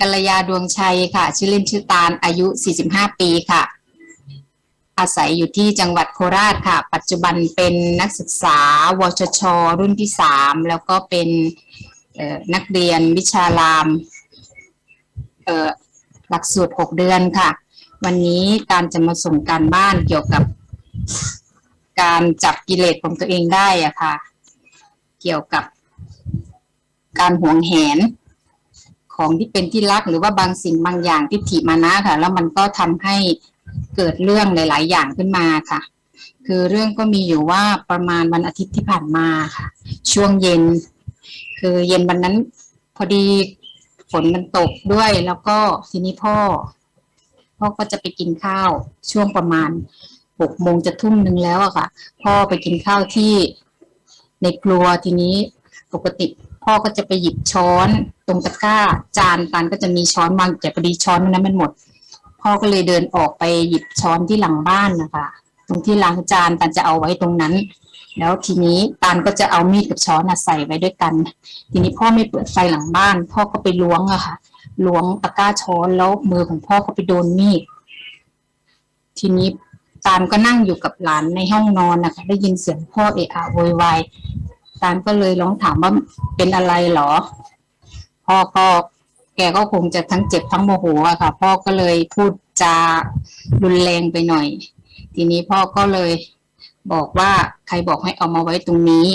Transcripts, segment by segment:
กัลยาดวงชัยค่ะ ชื่อเล่นชื่อตาลอายุ 45 ปีค่ะ อาศัยอยู่ที่จังหวัดโคราชค่ะ ปัจจุบันเป็นนักศึกษาวชช รุ่นที่ 3 แล้วก็เป็นนักเรียนวิชารามหลักสูตร 6 เดือนค่ะ วันนี้การจะมาส่งการบ้านเกี่ยวกับการจับกิเลสของตัวเองได้อะค่ะ เกี่ยวกับการหวงแหน ของที่เป็นที่รักหรือว่าบางสิ่งบางอย่างที่ถิมานะค่ะ แล้วมันก็ทำให้เกิดเรื่องหลาย ๆ อย่างขึ้นมาค่ะ คือเรื่องก็มีอยู่ว่าประมาณวันอาทิตย์ที่ผ่านมาค่ะ ช่วงเย็น คือเย็นวันนั้น พอดีฝนมันตกด้วย แล้วก็ทีนี้พ่อพ่อก็จะไปกินข้าวช่วงประมาณหกโมงจะทุ่มหนึ่งแล้วอะค่ะ พ่อไปกินข้าวที่ในครัวทีนี้ปกติพ่อก็จะไปหยิบช้อน ตรงตะกร้าจานตันก็จะมีช้อนวางแต่พอดีช้อนนั้นมันหมด พ่อก็เลยเดินออกไปหยิบช้อนที่หลังบ้านนะคะ ตรงที่ล้างจานตันจะเอาไว้ตรงนั้น แล้วทีนี้ตานก็จะเอามีดกับช้อนใส่ไว้ด้วยกัน ทีนี้พ่อไม่เปิดไฟหลังบ้าน พ่อก็ไปล้วงอะค่ะ ล้วงตะกร้าช้อนแล้วมือของพ่อก็ไปโดนมีด ทีนี้ตามก็นั่งอยู่กับหลานในห้องนอนนะคะได้ยินเสียงพ่อเอะอะโวยวายตามก็เลยร้องถามว่าเป็นอะไรเหรอ พ่อก็แกก็คงจะทั้งเจ็บทั้งโมโหอะค่ะ พ่อก็เลยพูดจารุนแรงไปหน่อย ทีนี้พ่อก็เลยบอกว่าใครบอกให้เอามาไว้ตรงนี้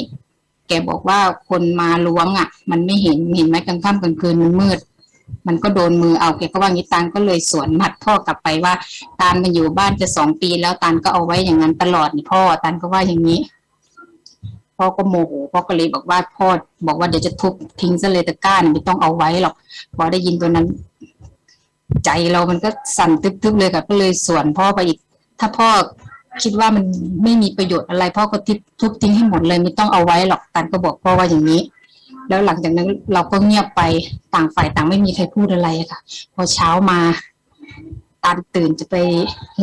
แกบอกว่าคนมาล้วงอะ มันไม่เห็นเห็นไหมกลางค่ำกลางคืนมันมืด มันก็โดนมือเอาแกก็ว่างี้ตานก็เลยสวนหมัดพ่อกลับไปว่า ตานมาอยู่บ้านจะสองปีแล้วตานก็เอาไว้อย่างนั้นตลอดนี่พ่อตานก็ว่าอย่างนี้ พ่อก็โมโหพ่อก็เลยบอกว่าพ่อบอกว่าเดี๋ยวจะทุบทิ้งซะเลยตะกร้าเนี่ยไม่ต้องเอาไว้หรอกพอได้ยินตัวนั้น ใจเรามันก็สั่นตึ๊บๆเลยค่ะก็เลยสวนพ่อไปอีก ถ้าพ่อคิดว่ามันไม่มีประโยชน์อะไรพ่อก็ทิบทุบทิ้งให้หมดเลย ไม่ต้องเอาไว้หรอกตันก็บอกพ่อว่าอย่างนี้ แล้วหลังจากนั้นเราก็เงียบไปต่างฝ่ายต่างไม่มีใครพูดอะไรค่ะ พอเช้ามาตานตื่นจะไป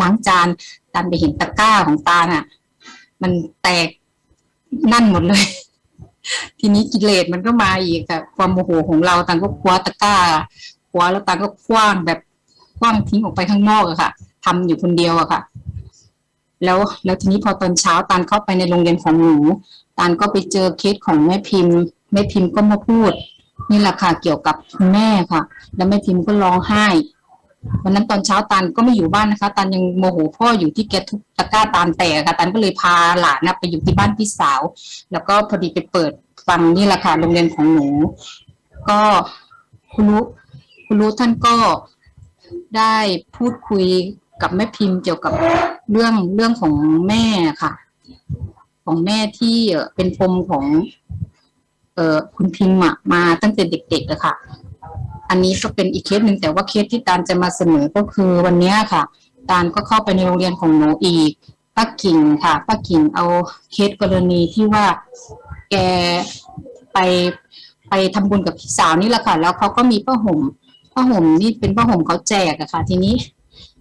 ล้างจานตานไปเห็นตะกร้าของตาน่ะ มันแตก นั่นหมดเลย ทีนี้กิเลสมันก็มาอีกค่ะความโมโหของเราตานก็คว้าตะกร้าคว้าแล้วตานก็คว้างแบบคว้างทิ้งออกไปข้างนอกอะค่ะทำอยู่คนเดียวอะค่ะ แล้วแล้วทีนี้พอตอนเช้าตานเข้าไปในโรงเรียนของหนูตานก็ไปเจอเคสของแม่พิมพ์แม่พิมพ์ก็มาพูด นี่แหละค่ะเกี่ยวกับคุณแม่ค่ะ แล้วแม่พิมพ์ก็ร้องไห้ วันนั้นตอนเช้าตานก็ไม่อยู่บ้านนะคะตานยังโมโหพ่ออยู่ที่แกทุบตะกร้าตานแตกค่ะตานก็เลยพาหลานนะไปอยู่ที่บ้านพี่สาว แล้วก็พอดีไปเปิดฟังนี่แหละค่ะโรงเรียนของหนู ก็คุณรู้คุณรู้ท่านก็ได้พูดคุยกับแม่พิมพ์เกี่ยวกับเรื่องเรื่องของแม่ค่ะ ของแม่ที่เป็นปมของ เอ่อคุณพิมพ์มาตั้งแต่เด็กๆอะค่ะ อันนี้ก็เป็นอีกเคสหนึ่งแต่ว่าเคสที่ตาลจะมาเสนอก็คือวันนี้ค่ะ ตาลก็เข้าไปในโรงเรียนของหนูอีกป้ากิ่งค่ะป้ากิ่งเอาเคสกรณีที่ว่าแกไปไปทำบุญกับพี่สาวนี่แหละค่ะ แล้วเขาก็มีผ้าห่มผ้าห่มนี่เป็นผ้าห่มเขาแจกอะค่ะ ทีนี้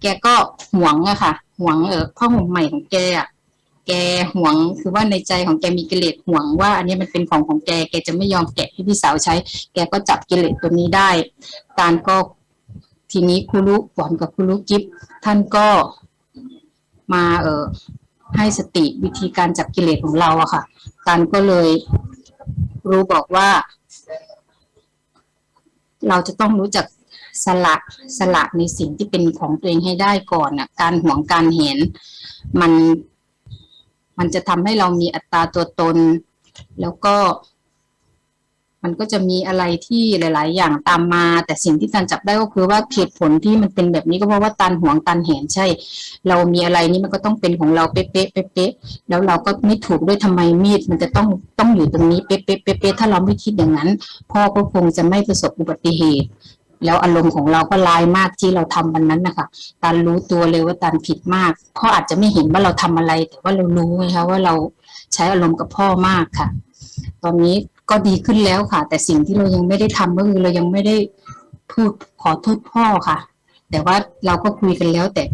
แกก็หวงอะค่ะหวงเออผ้าห่มใหม่ของแกอะ แกหวงคือว่าในใจของแกมีกิเลสหวงว่า อันนี้มันเป็นของของแกแกจะไม่ยอมแกะให้พี่สาวใช้ แกก็จับกิเลสตัวนี้ได้ ตาลก็ทีนี้ครูรุหวานกับครูรุกิฟท่านก็มาเออให้สติวิธีการจับกิเลสของเราอะค่ะ ตาลก็เลยรู้บอกว่า เราจะต้องรู้จักสละสละในสิ่งที่เป็นของตัวเองให้ได้ก่อนอะการหวงการเห็น มัน มันจะทำให้เรามีอัตราตัวตน แล้วก็ มันก็จะมีอะไรที่หลาย ๆ อย่างตามมา แต่สิ่งที่ตันจับได้ก็คือว่าเหตุผลที่มันเป็นแบบนี้ก็เพราะว่าตันหวงตันเห็นใช่ เรามีอะไรนี่มันก็ต้องเป็นของเราเป๊ะๆเป๊ะแล้วเราก็ไม่ถูกด้วยทำไมมีด มันจะต้องต้องอยู่ตรงนี้เป๊ะๆเป๊ะถ้าเราไม่คิดอย่างนั้น พ่อก็คงจะไม่ประสบอุบัติเหตุ แล้วอารมณ์ของเราก็ลายมากที่เราทำวันนั้นนะคะตันรู้ตัวเลยว่าตันผิดมากพ่ออาจจะไม่เห็นว่าเราทำอะไร แต่ว่าเรารู้ไงคะว่าเราใช้อารมณ์กับพ่อมากค่ะ ตอนนี้ก็ดีขึ้นแล้วค่ะ แต่สิ่งที่เรายังไม่ได้ทำก็คือเรายังไม่ได้พูดขอโทษพ่อค่ะ แต่ว่าเราก็คุยกันแล้ว แต่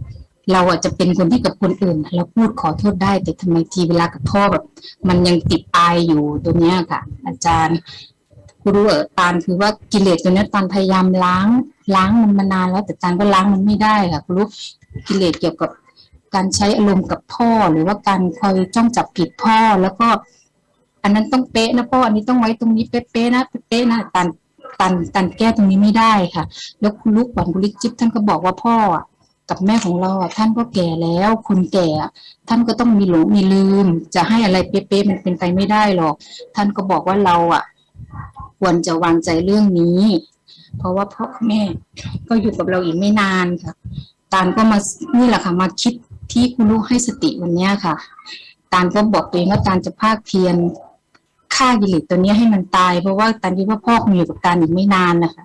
เราอาจจะเป็นคนที่กับคนอื่นเราพูดขอโทษได้ แต่ทำไมทีเวลากับพ่อแบบ มันยังติดอายอยู่ตรงเนี้ยค่ะ อาจารย์ รู้เออตาลคือว่ากิเลสตัวนี้ตาลพยายามล้างล้างมันมานานแล้ว แต่ตาลก็ล้างมันไม่ได้ค่ะคุณรู้กิเลสเกี่ยวกับการใช้อารมณ์กับพ่อ หรือว่าการคอยจ้องจับผิดพ่อแล้วก็ อันนั้นต้องเป๊ะนะพ่ออันนี้ต้องไว้ตรงนี้เป๊ะๆนะเป๊ะๆนะตาลตาลตาลแก้ตรงนี้ไม่ได้ค่ะ แล้วคุณลูกหวานคุณลิกจิ๊บท่านก็บอกว่าพ่อกับแม่ของเราท่านก็แก่แล้วคนแก่ ท่านก็ต้องมีหลงมีลืม จะให้อะไรเป๊ะๆมันเป็นไปไม่ได้หรอก ท่านก็บอกว่าเราอะ ควรจะวางใจเรื่องนี้ เพราะว่าพ่อแม่ก็อยู่กับเราอีกไม่นานค่ะ ตาลก็มานี่แหละค่ะมาคิดที่คุณลูกให้สติวันเนี้ยค่ะ ตาลก็บอกตัวเองว่าตาลจะภาคเพียรฆ่ากิเลสตัวเนี้ยให้มันตาย เพราะว่าตาลคิดว่าพ่อคงอยู่กับตาลอีกไม่นานนะคะ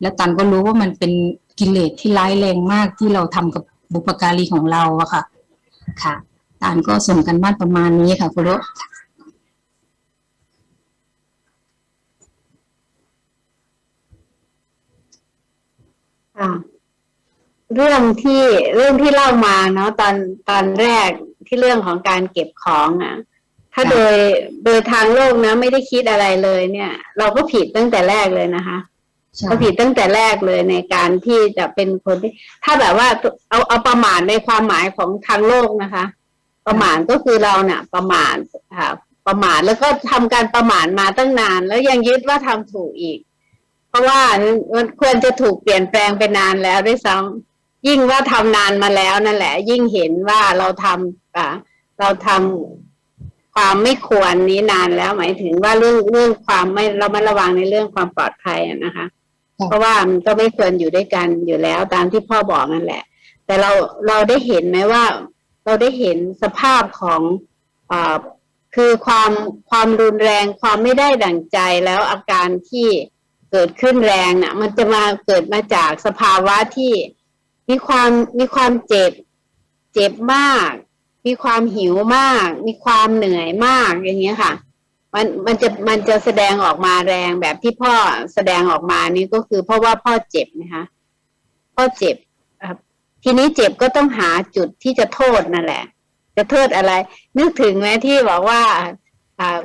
แล้วตาลก็รู้ว่ามันเป็นกิเลสที่ร้ายแรงมากที่เราทำกับบุปการีของเราอะค่ะ ค่ะตาลก็ส่งกันบ้านประมาณนี้ค่ะคุณลูก ค่ะ เรื่องที่เรื่องที่เล่ามาเนาะตอนตอนแรกที่เรื่องของการเก็บของอะ ถ้าค่ะโดยโดยทางโลกนะ ไม่ได้คิดอะไรเลย เนี่ย เราก็ผิดตั้งแต่แรกเลยนะคะใช่ก็ผิดตั้งแต่แรกเลยในการที่จะเป็นคนที่ ถ้าแบบว่าเอาเอาประมาทในความหมายของทางโลกนะคะ ประมาทก็คือเราเนี่ยประมาทค่ะ ประมาทแล้วก็ทำการประมาทมาตั้งนาน แล้วยังยึดว่าทำถูกอีกเพ ราะว่ามันควรจะถูกเปลี่ยนแปลงไปนานแล้วด้วยซ้ำยิ่งว่าทำนานมาแล้วนั่นแหละ ยิ่งเห็นว่าเราทำอ่าเราทำความไม่ควรนี้นานแล้ว หมายถึงว่าเรื่องเรื่องความไม่เรามาระวังในเรื่องความปลอดภัยอะนะคะ เพราะว่ามันก็ไม่ควรอยู่ด้วยกันอยู่แล้วตามที่พ่อบอกนั่นแหละ แต่เราเราได้เห็นไหมว่า เราได้เห็นสภาพของอ่าคือความความรุนแรงความไม่ได้ดั่งใจแล้วอาการที่ เกิดขึ้นแรงน่ะ มันจะมาเกิดมาจากสภาวะที่มีความมีความเจ็บ เจ็บมาก มีความหิวมาก มีความเหนื่อยมากอย่างเงี้ยค่ะ มันมันจะมันจะแสดงออกมาแรงแบบที่พ่อแสดงออกมานี่ก็คือเพราะว่าพ่อเจ็บนะคะพ่อเจ็บครับทีนี้เจ็บก็ต้องหาจุดที่จะโทษนั่นแหละ จะโทษอะไร นึกถึงไหมที่บอกว่าอ่า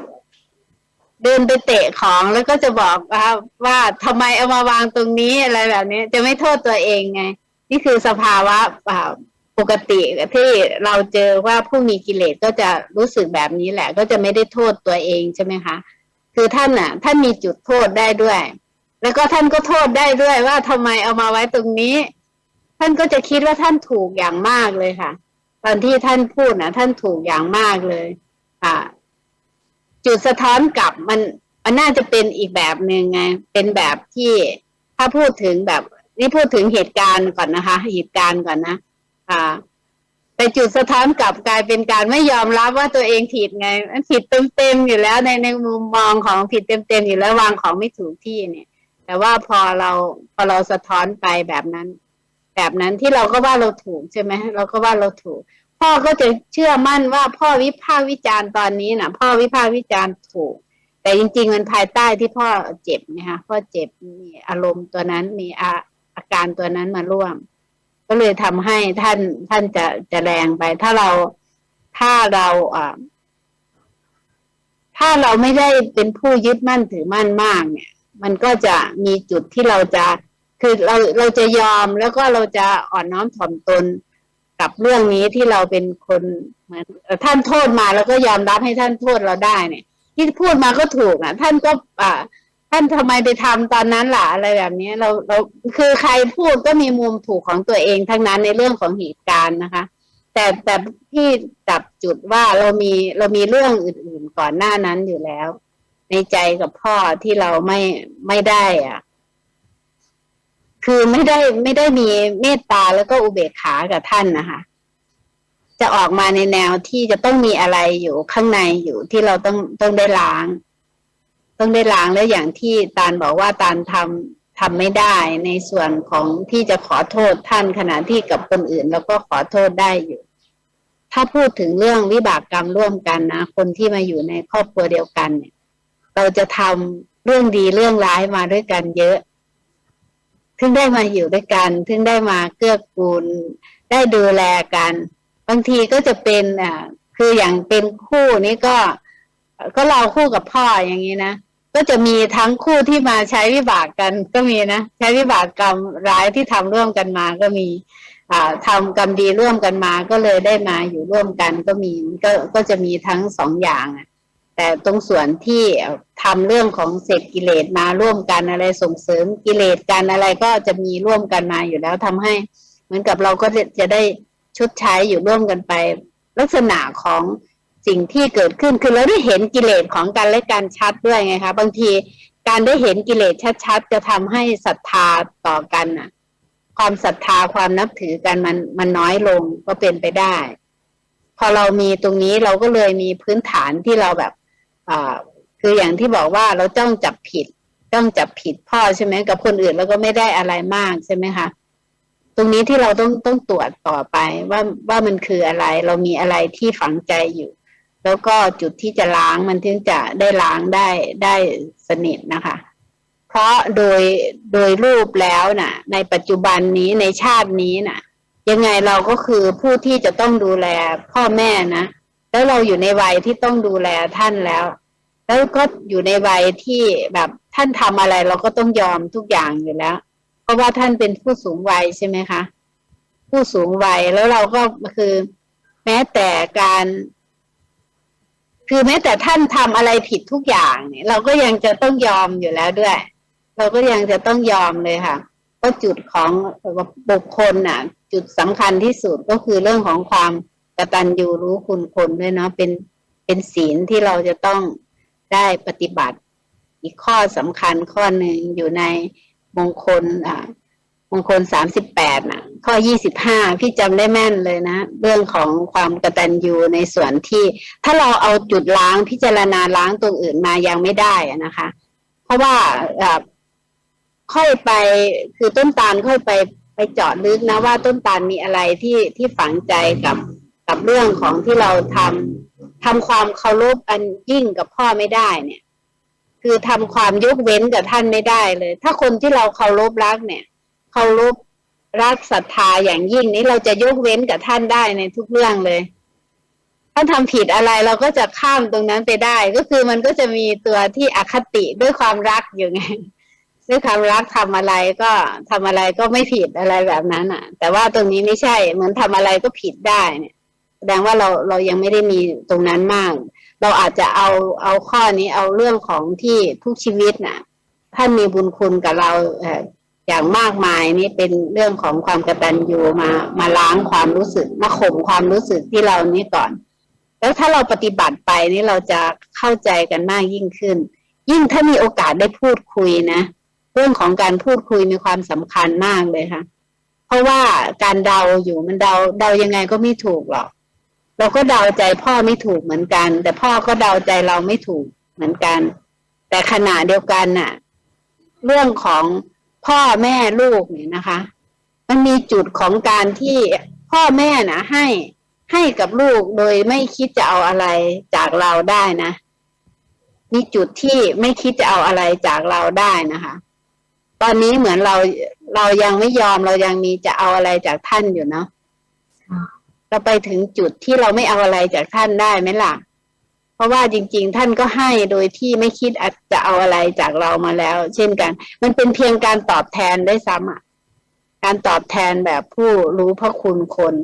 เดินไปเตะของแล้วก็จะบอกว่าว่าทำไมเอามาวางตรงนี้อะไรแบบนี้ จะไม่โทษตัวเองไง นี่คือสภาวะปกติที่เราเจอว่าผู้มีกิเลสก็จะรู้สึกแบบนี้แหละ ก็จะไม่ได้โทษตัวเองใช่ไหมคะคือท่านน่ะท่านมีจุดโทษได้ด้วย แล้วก็ท่านก็โทษได้ด้วยว่าทำไมเอามาไว้ตรงนี้ ท่านก็จะคิดว่าท่านถูกอย่างมากเลยค่ะ ตอนที่ท่านพูดนะท่านถูกอย่างมากเลยค่ะ จุดสะท้อนกลับมันมันน่าจะเป็นอีกแบบหนึ่งไง เป็นแบบที่ถ้าพูดถึงแบบ นี่พูดถึงเหตุการณ์ก่อนนะคะ เหตุการณ์ก่อนนะค่ะแต่จุดสะท้อนกลับกลายเป็นการไม่ยอมรับว่าตัวเองผิดไงมันผิดเต็มๆอยู่แล้วในในมุมมองของผิดเต็มๆอยู่แล้ววางของไม่ถูกที่เนี่ย แต่ว่าพอเราพอเราสะท้อนไปแบบนั้น แบบนั้นที่เราก็ว่าเราถูกใช่ไหมเราก็ว่าเราถูก พ่อก็จะเชื่อมั่นว่าพ่อวิพากษ์วิจารณ์ตอนนี้นะพ่อวิพากษ์วิจารณ์ถูก แต่จริง ๆ มันภายใต้ที่พ่อเจ็บนะคะพ่อเจ็บมีอารมณ์ตัวนั้นมีอาอาการตัวนั้นมาร่วม ก็เลยทำให้ท่านท่านจะจะแรงไป ถ้าเราถ้าเราอ่าถ้าเราไม่ได้เป็นผู้ยึดมั่นถือมั่นมากเนี่ย มันก็จะมีจุดที่เราจะคือเราเราจะยอมแล้วก็เราจะอ่อนน้อมถ่อมตน กับเรื่องนี้ที่เราเป็นคนเหมือนท่านโทษมาแล้วก็ยอมรับให้ท่านโทษเราได้เนี่ย ที่พูดมาก็ถูกอะท่านก็อ่าท่านทำไมไปทำตอนนั้นล่ะอะไรแบบนี้เราเราคือใครพูดก็มีมุมถูกของตัวเองทั้งนั้นในเรื่องของเหตุการณ์นะคะ แต่แต่ที่จับจุดว่าเรามีเรามีเรื่องอื่น ๆก่อนหน้านั้นอยู่แล้ว ในใจกับพ่อที่เราไม่ไม่ได้อะ คือไม่ได้ไม่ได้มีเมตตาแล้วก็อุเบกขากับท่านนะคะ จะออกมาในแนวที่จะต้องมีอะไรอยู่ข้างในอยู่ที่เราต้องต้องได้ล้าง ต้องได้ล้างแล้วอย่างที่ตาลบอกว่าตาลทำทำไม่ได้ในส่วนของที่จะขอโทษท่านขณะที่กับคนอื่น แล้วก็ขอโทษได้อยู่ ถ้าพูดถึงเรื่องวิบากกรรมร่วมกันนะคนที่มาอยู่ในครอบครัวเดียวกันเนี่ย เราจะทำเรื่องดีเรื่องร้ายมาด้วยกันเยอะ ถึงได้มาอยู่ด้วยกัน ถึงได้มาเกื้อกูล ได้ดูแลกัน บางทีก็จะเป็นอ่าคืออย่างเป็นคู่นี้ก็ ก็เราคู่กับพ่ออย่างนี้นะก็จะมีทั้งคู่ที่มาใช้วิบากกันก็มีนะใช้วิบากกรรมร้ายที่ทำร่วมกันมาก็มีอ่าทำกรรมดีร่วมกันมา ก็เลยได้มาอยู่ร่วมกันก็มีก็ก็จะมีทั้งสองอย่างอะ แต่ตรงส่วนที่ทำเรื่องของเศษกิเลสมาร่วมกันอะไรส่งเสริมกิเลสกันอะไรก็จะมีร่วมกันมาอยู่แล้วทำให้ เหมือนกับเราก็จะได้ชดใช้อยู่ร่วมกันไป ลักษณะของสิ่งที่เกิดขึ้นคือเราได้เห็นกิเลสของกันและกันชัดด้วยไงคะบางทีการได้เห็นกิเลสชัดๆจะทำให้ศรัทธาต่อกันน่ะความศรัทธาความนับถือกันมันมันน้อยลงก็เป็นไปได้ พอเรามีตรงนี้เราก็เลยมีพื้นฐานที่เราแบบ อ่าคืออย่างที่บอกว่าเราจ้องจับผิด จ้องจับผิดพ่อใช่ไหมกับคนอื่นเราก็ไม่ได้อะไรมากใช่ไหมคะตรงนี้ที่เราต้องต้องตรวจต่อไปว่าว่ามันคืออะไร เรามีอะไรที่ฝังใจอยู่ แล้วก็จุดที่จะล้างมันถึงจะได้ล้างได้ได้สนิทนะคะ เพราะโดยโดยรูปแล้วน่ะ ในปัจจุบันนี้ในชาตินี้น่ะ ยังไงเราก็คือผู้ที่จะต้องดูแลพ่อแม่นะแล้วเราอยู่ในวัยที่ต้องดูแลท่านแล้ว แล้วก็อยู่ในวัยที่แบบท่านทำอะไรเราก็ต้องยอมทุกอย่างอยู่แล้ว เพราะว่าท่านเป็นผู้สูงวัยใช่ไหมคะ ผู้สูงวัยแล้วเราก็คือ แม้แต่การ คือแม้แต่ท่านทำอะไรผิดทุกอย่างเนี่ย เราก็ยังจะต้องยอมอยู่แล้วด้วย เราก็ยังจะต้องยอมเลยค่ะเพราะจุดของบุคคลน่ะ จุดสำคัญที่สุดก็คือเรื่องของความกตัญญูรู้คุณคนด้วยเนาะเป็นเป็นศีลที่เราจะต้อง ได้ปฏิบัติ อีกข้อสำคัญข้อหนึ่งอยู่ในมงคลอ่ามงคลสามสิบแปดน่ะ ข้อยี่สิบห้าพี่จำได้แม่นเลยนะ เรื่องของความกตัญญูในส่วนที่ ถ้าเราเอาจุดล้างพิจารณาล้างตรงอื่นมายังไม่ได้นะคะ เพราะว่าอ่าค่อยไปคือต้นตาลค่อยไปไปเจาะลึกนะว่าต้นตาลมีอะไรที่ที่ฝังใจกับ กับเรื่องของที่เราทำทำความเคารพอันยิ่งกับพ่อไม่ได้เนี่ย คือทำความยกเว้นกับท่านไม่ได้เลย ถ้าคนที่เราเคารพรักเนี่ยเคารพรักศรัทธาอย่างยิ่งนี้เราจะยกเว้นกับท่านได้ในทุกเรื่องเลยท่านทำผิดอะไรเราก็จะข้ามตรงนั้นไปได้ ก็คือมันก็จะมีตัวที่อคติด้วยความรักอยู่ไงด้วยความรักทำอะไรก็ทำอะไรก็ไม่ผิดอะไรแบบนั้นอะ แต่ว่าตรงนี้ไม่ใช่เหมือนทำอะไรก็ผิดได้เนี่ย แสดงว่าเราเรายังไม่ได้มีตรงนั้นมาก เราอาจจะเอาเอาข้อนี้เอาเรื่องของที่ทุกชีวิตน่ะท่านมีบุญคุณกับเราอย่างมากมายนี่เป็นเรื่องของความกตัญญูมามาล้างความรู้สึกมาข่มความรู้สึกที่เรานี่ก่อน แล้วถ้าเราปฏิบัติไปนี่เราจะเข้าใจกันมากยิ่งขึ้น ยิ่งถ้ามีโอกาสได้พูดคุยนะ เรื่องของการพูดคุยมีความสำคัญมากเลยค่ะ เพราะว่าการเดาอยู่มันเดาเดายังไงก็ไม่ถูกหรอก เราก็เดาใจพ่อไม่ถูกเหมือนกัน แต่พ่อก็เดาใจเราไม่ถูกเหมือนกัน แต่ขณะเดียวกันน่ะ เรื่องของพ่อแม่ลูกเนี่ยนะคะ มันมีจุดของการที่พ่อแม่นะให้ให้กับลูกโดยไม่คิดจะเอาอะไรจากเราได้นะมีจุดที่ไม่คิดจะเอาอะไรจากเราได้นะคะ ตอนนี้เหมือนเราเรายังไม่ยอมเรายังมีจะเอาอะไรจากท่านอยู่เนาะ เราไปถึงจุดที่เราไม่เอาอะไรจากท่านได้ไหมล่ะ เพราะว่าจริง ๆ ท่านก็ให้โดยที่ไม่คิดอาจจะเอาอะไรจากเรามาแล้ว เช่นกัน มันเป็นเพียงการตอบแทนได้ซ้ำอะการตอบแทนแบบผู้รู้พระคุณคน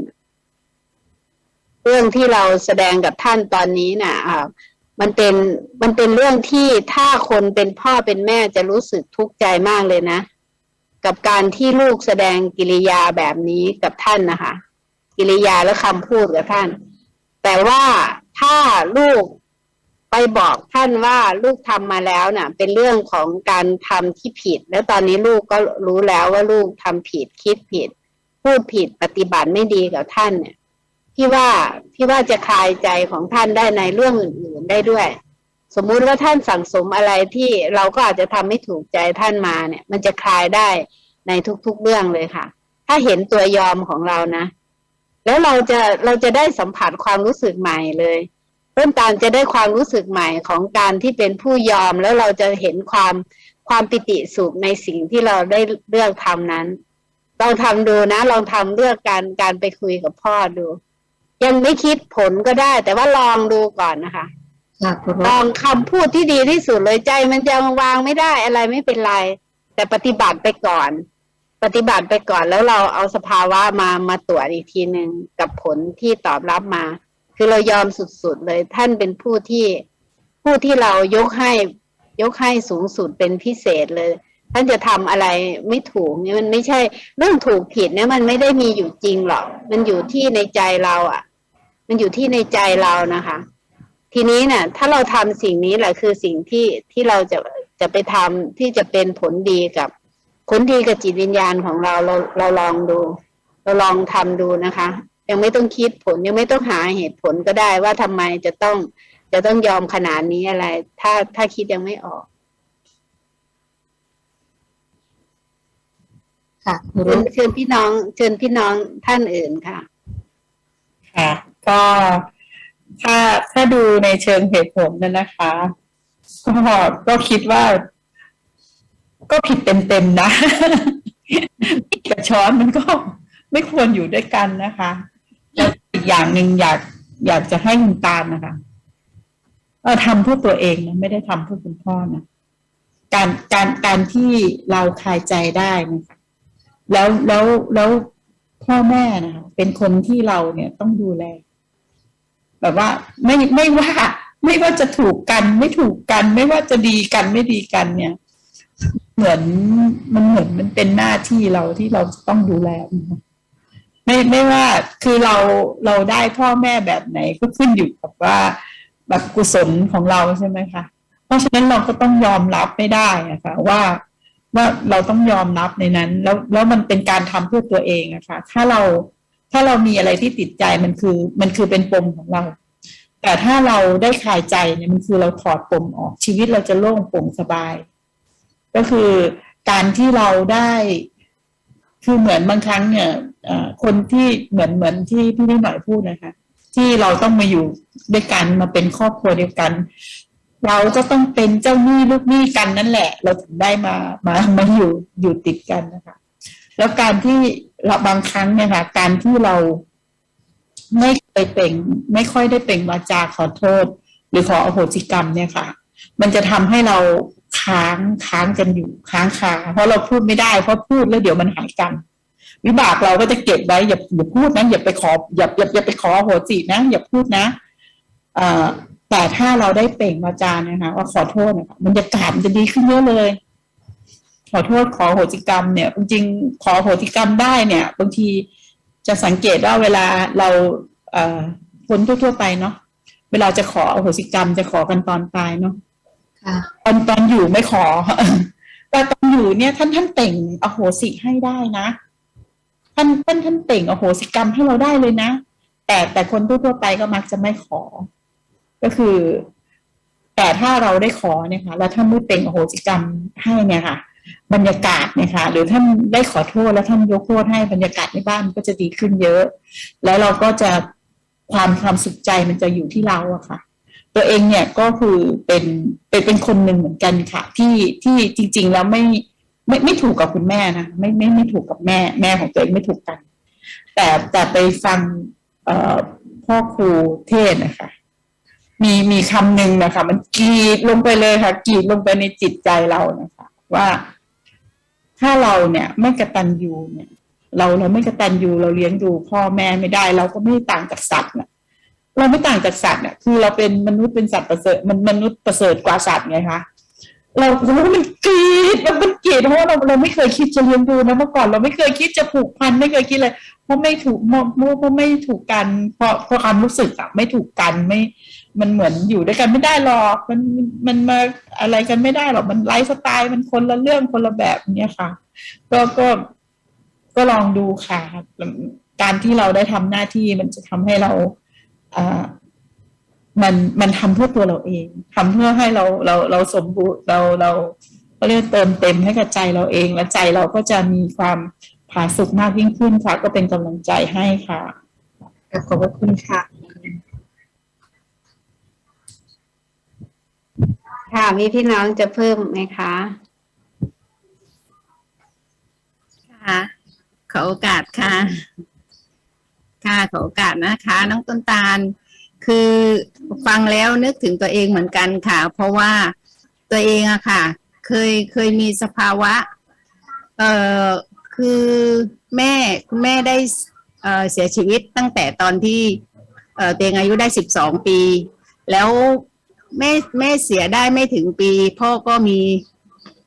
เรื่องที่เราแสดงกับท่านตอนนี้น่ะอ่ามันเป็นมันเป็นเรื่องที่ถ้าคนเป็นพ่อเป็นแม่จะรู้สึกทุกข์ใจมากเลยนะ กับการที่ลูกแสดงกิริยาแบบนี้กับท่านนะคะ กิริยาและคำพูดกับท่าน แต่ว่าถ้าลูกไปบอกท่านว่าลูกทำมาแล้วน่ะ เป็นเรื่องของการทำที่ผิด แล้วตอนนี้ลูกก็รู้แล้วว่าลูกทำผิดคิดผิด พูดผิดปฏิบัติไม่ดีกับท่านเนี่ยพี่ว่าพี่ว่าจะคลายใจของท่านได้ในเรื่องอื่นๆได้ด้วย สมมุติว่าท่านสั่งสมอะไรที่เราก็อาจจะทำไม่ถูกใจท่านมาเนี่ย มันจะคลายได้ในทุกๆเรื่องเลยค่ะ ถ้าเห็นตัวยอมของเรานะ แล้วเราจะเราจะได้สัมผัสความรู้สึกใหม่เลยเริ่มตามจะได้ความรู้สึกใหม่ของการที่เป็นผู้ยอมแล้วเราจะเห็นความความปิติสุขในสิ่งที่เราได้เลือกทำนั้นลองทำดูนะลองทำเลือกการการไปคุยกับพ่อดู ยังไม่คิดผลก็ได้ แต่ว่าลองดูก่อนนะคะค่ะครูรลบองคำพูดที่ดีที่สุดเลยใจ มันจะวางไม่ได้อะไรไม่เป็นไร แต่ปฏิบัติไปก่อน ปฏิบัติไปก่อนแล้วเราเอาสภาวะมามาตรวจอีกทีหนึ่งกับผลที่ตอบรับมา คือเรายอมสุดๆเลยท่านเป็นผู้ที่ผู้ที่เรายกให้ยกให้สูงสุดเป็นพิเศษเลย ท่านจะทำอะไรไม่ถูกเนี่ยมันไม่ใช่เรื่องถูกผิดเนี่ยมันไม่ได้มีอยู่จริงหรอก มันอยู่ที่ในใจเราอะ มันอยู่ที่ในใจเรานะคะ ทีนี้เนี่ยถ้าเราทำสิ่งนี้แหละคือสิ่งที่ที่เราจะจะไปทำที่จะเป็นผลดีกับ ผลดีกับจิตวิญญาณของเราเราเราลองดู เราลองทำดูนะคะ ยังไม่ต้องคิดผลยังไม่ต้องหาเหตุผลก็ได้ว่าทำไมจะต้องจะต้องยอมขนาดนี้อะไร ถ้าถ้าคิดยังไม่ออก ค่ะครูรเชิญบเชิญพี่น้อง เชิญพี่น้องท่านอื่นค่ะ ค่ะ ก็ถ้าถ้าดูในเชิงเหตุผลน่ะนะคะก็ก็คิดว่า ก็ผิดเต็มๆนะมีดกับช้อนมันก็ไม่ควรอยู่ด้วยกันนะคะแล้วอีกอย่างหนึ่งอยากอยากจะให้คุณตาลนะคะเออทำเพื่อตัวเองนะไม่ได้ทำเพื่อคุณพ่อนะการการการที่เราคลายใจได้นะคะแล้วแล้วแล้วพ่อแม่นะคะเป็นคนที่เราเนี่ยต้องดูแล แบบว่าไม่ไม่ว่า ไม่ว่าจะถูกกัน ไม่ถูกกัน ไม่ว่าจะดีกันไม่ดีกันเนี่ย เหมือนมันเหมือนมันเป็นหน้าที่เราที่เราต้องดูแล ไม่ไม่ว่าคือเราเราได้พ่อแม่แบบไหนก็ขึ้นอยู่กับว่าแบบกุศลของเราใช่ไหมคะ เพราะฉะนั้นเราก็ต้องยอมรับไม่ได้อะค่ะว่าว่าเราต้องยอมรับในนั้น แล้วแล้วมันเป็นการทำเพื่อตัวเองอะค่ะถ้าเราถ้าเรามีอะไรที่ติดใจมันคือ มันคือเป็นปมของเรา แต่ถ้าเราได้คลายใจเนี่ยมันคือเราถอดปมออกชีวิตเราจะโล่งโปร่งสบาย ก็คือการที่เราได้คือเหมือนบางครั้งเนี่ยคนที่เหมือนเหมือนที่พี่นิดหน่อยพูดนะคะ ที่เราต้องมาอยู่ด้วยกันมาเป็นครอบครัวเดียวกัน เราก็ต้องเป็นเจ้าหนี้ลูกหนี้กันนั่นแหละ เราถึงได้มามามาอยู่อยู่ติดกันนะคะ แล้วการที่เราบางครั้งเนี่ยค่ะการที่เราไม่ไปเปล่ง ไม่ค่อยได้เปล่งวาจาขอโทษ หรือขออโหสิกรรมเนี่ยค่ะ มันจะทำให้เรา ค้างค้างกันอยู่ค้างคาเพราะเราพูดไม่ได้เพราะพูดแล้วเดี๋ยวมันหายกันวิบากเราก็จะเก็บไว้อย่าอย่าพูดนะอย่าไปขออย่าอย่าอย่าไปขอโหสินะ อย่าพูดนะเอ่อแต่ถ้าเราได้เปล่งวาจานะคะว่าขอโทษนะคะบรรยากาศมันจะดีขึ้นเยอะเลย ขอโทษขอโหสิกรรมเนี่ยจริงๆขอโหสิกรรมได้เนี่ย บางทีจะสังเกตว่าเวลาเราเอ่อคนทั่วๆไปเนาะเวลาจะขอโหสิกรรมจะขอกันตอนตายเนาะ ตอนตอนอยู่ไม่ขอแต่ตอนอยู่เนี่ย ท่านท่านเต่งอโหสิให้ได้นะท่านท่านท่านเต่งอโหสิกรรมให้เราได้เลยนะแต่แต่คนทั่วไปก็มักจะไม่ขอ ก็คือ แต่ถ้าเราได้ขอเนี่ยค่ะแล้วท่านไม่เต่งอโหสิกรรมให้เนี่ยค่ะ บรรยากาศเนี่ยค่ะ หรือท่านได้ขอโทษแล้วท่านยกโทษให้บรรยากาศในบ้านก็จะดีขึ้นเยอะ แล้วเราก็จะความความสุขใจมันจะอยู่ที่เราอะค่ะ ตัวเองเนี่ยก็คือเป็นเป็นเป็นคนหนึ่งเหมือนกันค่ะ ที่ที่จริง ๆ แล้วไม่ไม่ไม่ถูกกับคุณแม่นะไม่ไม่ไม่ถูกกับแม่แม่ของตัวเองไม่ถูกกัน แต่แต่ไปฟังเอ่อพ่อครูเทศนะคะ มีมีคำหนึ่งนะคะ มันกรีดลงไปเลยค่ะกรีดลงไปในจิตใจเรานะคะ ว่าถ้าเราเนี่ยไม่กระตันยูเนี่ย เราเราไม่กระตันยูเราเลี้ยงดูพ่อแม่ไม่ได้ เราก็ไม่ต่างจากสัตว์น่ะ เราไม่ต่างจากสัตว์อะคือเราเป็นมนุษย์เป็นสัตว์ประเสริฐมันมนุษย์ประเสริฐกว่าสัตว์ไงคะเราโอ้โหมันกรีดมันมันกรีดเพราะเราเราไม่เคยคิดจะเลี้ยงดูนะเมื่อก่อนเราไม่เคยคิดจะผูกพันไม่เคยคิดเลยเพราะไม่ถูกเพราะเพราะไม่ถูกกัน เพราะเพราะความรู้สึกอะไม่ถูกกันไม่ มันเหมือนอยู่ด้วยกันไม่ได้หรอกมันมันมาอะไรกันไม่ได้หรอกมันไลฟ์สไตล์มันคนละเรื่องคนละแบบเนี้ยค่ะ ก็ก็ก็ลองดูค่ะ การที่เราได้ทำหน้าที่มันจะทำให้เรา มันมันทำเพื่อตัวเราเองทำเพื่อให้เราเราเราสมบูรณ์เราเราก็เรียกเติมเต็มให้กับใจเราเอง และใจเราก็จะมีความผาสุกมากยิ่งขึ้นค่ะ ก็เป็นกำลังใจให้ค่ะขอบพระคุณค่ะ ค่ะ มีพี่น้องจะเพิ่มไหมคะค่ะขอโอกาสค่ะ ค่ะขอโอกาสนะคะ น้องต้นตาล คือฟังแล้วนึกถึงตัวเองเหมือนกันค่ะ เพราะว่าตัวเองอะค่ะ เคยเคยมีสภาวะ เอ่อคือแม่คุณแม่ได้เอ่อเสียชีวิตตั้งแต่ตอนที่ เอ่อตัวเองอายุได้สิบสองปี แล้วแม่แม่เสียได้ไม่ถึงปี พ่อก็มี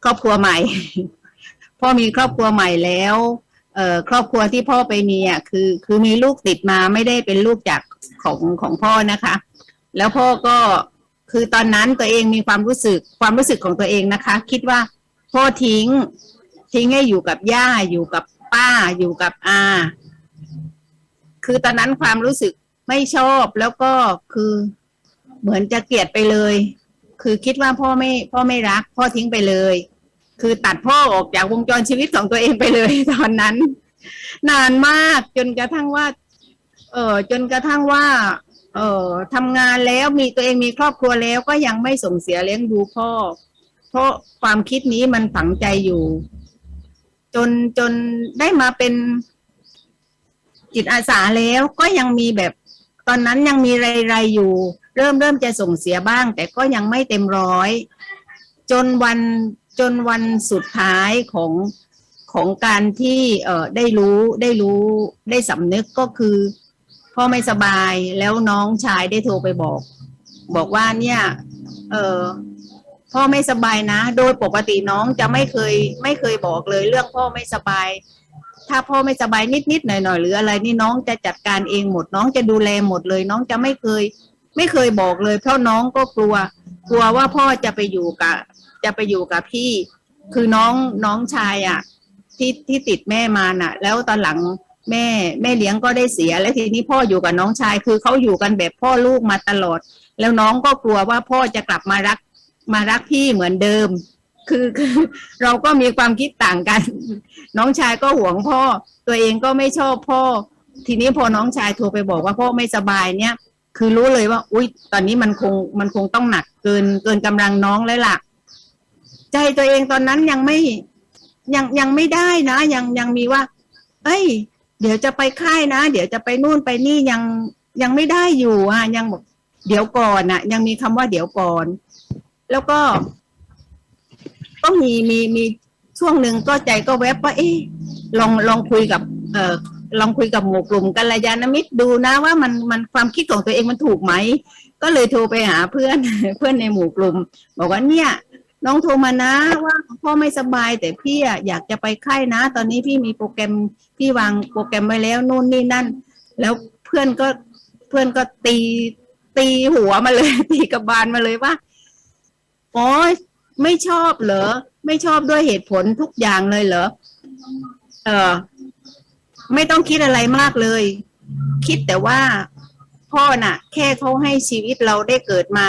ครอบครัวใหม่ พ่อมีครอบครัวใหม่แล้ว เอ่อครอบครัวที่พ่อไปมีอะคือ คือมีลูกติดมาไม่ได้เป็นลูกจากของของพ่อนะคะ แล้วพ่อก็คือตอนนั้นตัวเองมีความรู้สึกความรู้สึกของตัวเองนะคะ คิดว่าพ่อทิ้ง ทิ้งให้อยู่กับย่าอยู่กับป้าอยู่กับอา คือตอนนั้นความรู้สึกไม่ชอบแล้วก็คือเหมือนจะเกลียดไปเลย คือคิดว่าพ่อไม่พ่อไม่รัก พ่อทิ้งไปเลย คือตัดพ่อออกจากวงจรชีวิตของตัวเองไปเลยตอนนั้น นานมากจนกระทั่งว่า เออจนกระทั่งว่า เออทำงานแล้วมีตัวเองมีครอบครัวแล้วก็ยังไม่ส่งเสียเลี้ยงดูพ่อ เพราะความคิดนี้มันฝังใจอยู่ จนจนได้มาเป็นจิตอาสาแล้วก็ยังมีแบบตอนนั้นยังมีไรๆอยู่ เริ่มเริ่มจะส่งเสียบ้าง แต่ก็ยังไม่เต็มร้อย จนวัน จนวันสุดท้ายของของการที่เอ่อได้รู้ได้รู้ได้สำนึกก็คือ พ่อไม่สบายแล้วน้องชายได้โทรไปบอก บอกว่าเนี่ยเออพ่อไม่สบายนะ โดยปกติน้องจะไม่เคยไม่เคยบอกเลย เรื่องพ่อไม่สบาย ถ้าพ่อไม่สบายนิดๆหน่อยๆหรืออะไรนี่น้องจะจัดการเองหมด น้องจะดูแลหมดเลย น้องจะไม่เคย ไม่เคยบอกเลย เพราะน้องก็กลัว กลัวว่าพ่อจะไปอยู่กับ จะไปอยู่กับพี่ คือน้องน้องชายอะ ที่ที่ติดแม่มาน่ะ แล้วตอนหลังแม่แม่เลี้ยงก็ได้เสีย แล้วทีนี้พ่ออยู่กับน้องชาย คือเขาอยู่กันแบบพ่อลูกมาตลอด แล้วน้องก็กลัวว่าพ่อจะกลับมารักมารักพี่เหมือนเดิม คือคือเราก็มีความคิดต่างกัน น้องชายก็ห่วงพ่อ ตัวเองก็ไม่ชอบพ่อ ทีนี้พอน้องชายโทรไปบอกว่าพ่อไม่สบายเนี่ย คือรู้เลยว่า อุ๊ย ตอนนี้มันคงมันคงต้องหนักเกินเกินกำลังน้องแล้วล่ะ ใจตัวเองตอนนั้นยังไม่ยังยังไม่ได้นะ ยังยังมีว่า เอ้ย เดี๋ยวจะไปค่ายนะ เดี๋ยวจะไปนู่นไปนี่ยังยังไม่ได้อยู่อะยังบอกเดี๋ยวก่อนอะ ยังมีคำว่าเดี๋ยวก่อน แล้วก็ ก็มีมีมีช่วงหนึ่งก็ใจก็แวบว่า เอ๊ะลองลองคุยกับ เอ่อลองคุยกับหมู่กลุ่มกัลยาณมิตรดูนะว่ามันมันความคิดของตัวเองมันถูกไหม ก็เลยโทรไปหาเพื่อนเพื่อนในหมู่กลุ่ม บอกว่าเนี่ย น้องโทรมานะว่าพ่อไม่สบาย แต่พี่อะอยากจะไปค่ายนะ ตอนนี้พี่มีโปรแกรมพี่วางโปรแกรมไว้แล้วนู่นนี่นั่น แล้วเพื่อนก็เพื่อนก็ตีตีหัวมาเลย ตีกระบาลมาเลยว่าอ๋อไม่ชอบเหรอ ไม่ชอบด้วยเหตุผลทุกอย่างเลยเหรอเออไม่ต้องคิดอะไรมากเลย คิดแต่ว่าพ่อน่ะ แค่เขาให้ชีวิตเราได้เกิดมา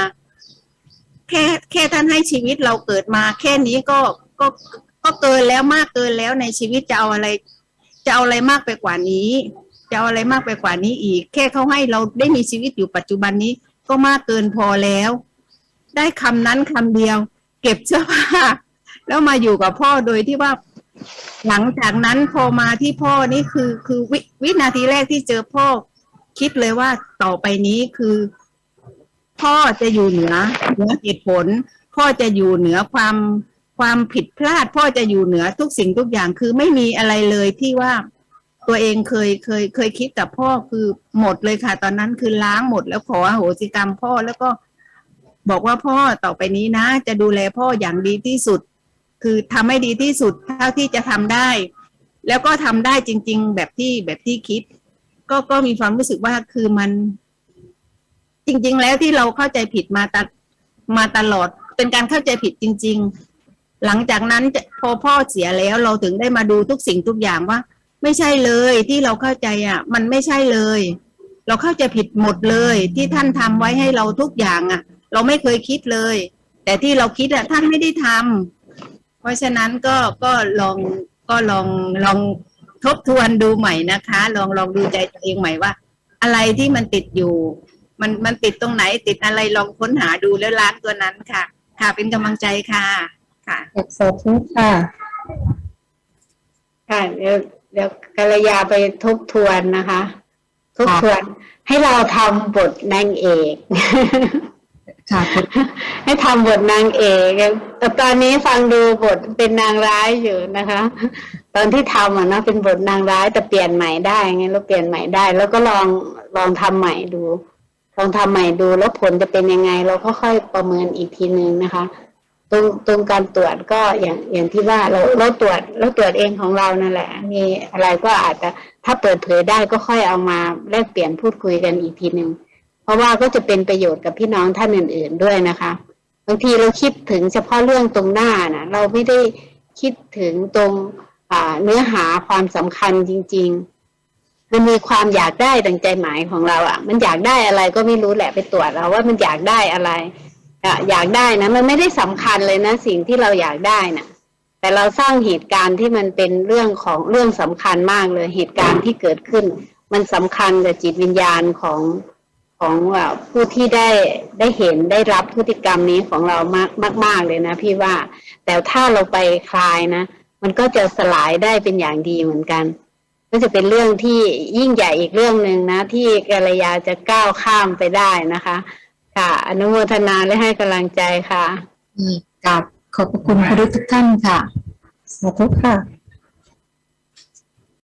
แค่แค่ท่านให้ชีวิตเราเกิดมา แค่นี้ก็ก็ก็เกินแล้วมากเกินแล้วในชีวิตจะเอาอะไร จะเอาอะไรมากไปกว่านี้ จะเอาอะไรมากไปกว่านี้อีก แค่เขาให้เราได้มีชีวิตอยู่ปัจจุบันนี้ก็มากเกินพอแล้ว ได้คำนั้นคำเดียว เก็บเสื้อผ้าแล้วมาอยู่กับพ่อโดยที่ว่า หลังจากนั้นพอมาที่พ่อนี่คือคือววินาทีแรกที่เจอพ่อ คิดเลยว่าต่อไปนี้คือ พ่อจะอยู่เหนือเหนือเหตุผล พ่อจะอยู่เหนือความความผิดพลาด พ่อจะอยู่เหนือทุกสิ่งทุกอย่างคือไม่มีอะไรเลยที่ว่าตัวเองเคยเคยเคยคิดกับพ่อคือหมดเลยค่ะ ตอนนั้นคือล้างหมดแล้วขออโหสิกรรมพ่อแล้วก็บอกว่าพ่อต่อไปนี้นะ จะดูแลพ่ออย่างดีที่สุด คือทำให้ดีที่สุดเท่าที่จะทำได้ แล้วก็ทำได้จริง ๆ แบบที่แบบที่คิด ก็ก็มีความรู้สึกว่าคือมัน จริง ๆ แล้วที่เราเข้าใจผิดมาตมาตลอด เป็นการเข้าใจผิดจริง ๆ หลังจากนั้นพอพ่อเสียแล้วเราถึงได้มาดูทุกสิ่งทุกอย่างว่า ไม่ใช่เลยที่เราเข้าใจอะ มันไม่ใช่เลย เราเข้าใจผิดหมดเลย ที่ท่านทำไว้ให้เราทุกอย่างอะ เราไม่เคยคิดเลย แต่ที่เราคิดอะท่านไม่ได้ทำเพราะฉะนั้นก็ก็ลองก็ลองลองทบทวนดูใหม่นะคะ ลองลองดูใจตัวเองใหม่ว่า อะไรที่มันติดอยู่ มันมันติดตรงไหนติดอะไรลองค้นหาดูแล้วล้างตัวนั้นค่ะ ค่ะ เป็นกำลังใจค่ะ ค่ะสาธุค่ะ ค่ะเดี๋ยวเดี๋ยวกัลยาไปทบทวนนะคะททบทวนให้เราทำบทนางเอกค่ะคุณให้ทำบทนางเอกแต่ตอนนี้ฟังดูบทเป็นนางร้ายอยู่นะคะ ตอนที่ทำอะนะเป็นบทนางร้ายแต่เปลี่ยนใหม่ได้ไงเราเปลี่ยนใหม่ได้ แล้วก็ลองลองทำใหม่ดู ลองทำใหม่ดูแล้วผลจะเป็นยังไง เราก็ค่อยประเมินอีกทีนึงนะคะ ตรงตรงการตรวจก็อย่างอย่างที่ว่าเราเราตรวจเราตรวจเองของเรานั่นแหละ มีอะไรก็อาจจะถ้าเปิดเผยได้ก็ค่อยเอามาแลกเปลี่ยนพูดคุยกันอีกทีหนึ่งเพราะว่าก็จะเป็นประโยชน์กับพี่น้องท่านอื่น ๆด้วยนะคะบางทีเราคิดถึงเฉพาะเรื่องตรงหน้านะเราไม่ได้คิดถึงตรงเนื้อหาความสำคัญจริง ๆ มันมีความอยากได้ดังใจหมายของเราอะ่ะ มันอยากได้อะไรก็ไม่รู้แหละไปตรวจเราว่ามันอยากได้อะไรอะอยากได้นะ มันไม่ได้สำคัญเลยนะ สิ่งที่เราอยากได้น่ะ แต่เราสร้างเหตุการณ์ที่มันเป็นเรื่องของเรื่องสำคัญมากเลยเหตุการณ์ที่เกิดขึ้น มันสำคัญกับจิตวิญญาณของของผู้ที่ได้ได้เห็นได้รับพฤติกรรมนี้ของเรามากมากมากเลยนะ พี่ว่าแต่ถ้าเราไปคลายนะ มันก็จะสลายได้เป็นอย่างดีเหมือนกัน ก็จะเป็นเรื่องที่ยิ่งใหญ่อีกเรื่องหนึ่งนะ ที่กัลยาจะก้าวข้ามไปได้นะคะ ค่ะ อนุโมทนาและให้กำลังใจค่ะกับขอบพระคุณครูทุกท่านค่ะ สาธุค่ะ